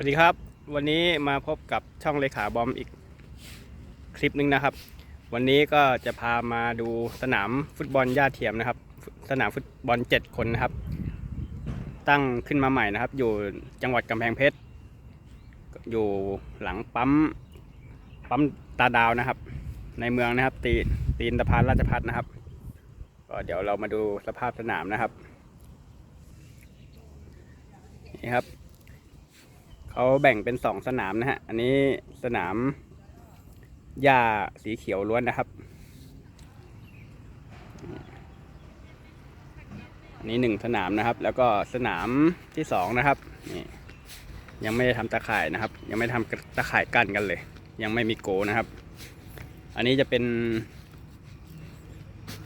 วัสดีครับ วันนี้มาพบกับช่องเลขาบอมอีกคลิปหนึ่งนะครับ วันนี้ก็จะพามาดูสนามฟุตบอลหญ้าเทียมนะครับ สนามฟุตบอล 7 คนนะครับ ตั้งขึ้นมาใหม่นะครับ อยู่จังหวัดกำแพงเพชร อยู่หลังปั๊มปั๊มตาดาวนะครับ ในเมืองนะครับ ตีตีนตะพานราชพัฒนะครับ ก็เดี๋ยวเรามาดูสภาพสนามนะครับนี่ครับ เขาแบ่งเป็นสองสนามนะฮะ อันนี้สนามหญ้าสีเขียวล้วนนะครับ อันนี้หนึ่งสนามนะครับ แล้วก็สนามที่สองนะครับนี่ยังไม่ได้ทำตะข่ายนะครับ ยังไม่ทำตะข่ายกั้นกันเลย ยังไม่มีโกนะครับ อันนี้จะเป็น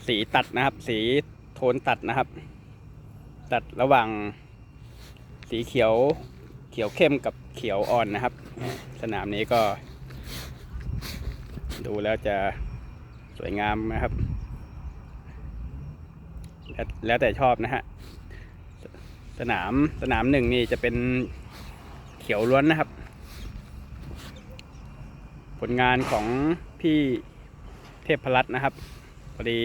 สีตัดนะครับ สีโทนตัดนะครับ ตัดระหว่างสีเขียว เขียวเข้มกับเขียวอ่อนนะครับ สนามนี้ก็ ดูแล้วจะสวยงามนะครับแล้วแล้วแต่ชอบนะฮะสนามสนามหนึ่งนี่จะเป็นเขียวล้วนนะครับ ผลงานของพี่เทพพรัตนะครับพอดี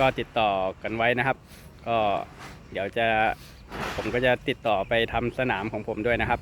ก็ติดต่อกันไว้นะครับ ก็ เดี๋ยวจะผมก็จะติดต่อไปทำสนามของผมด้วยนะครับ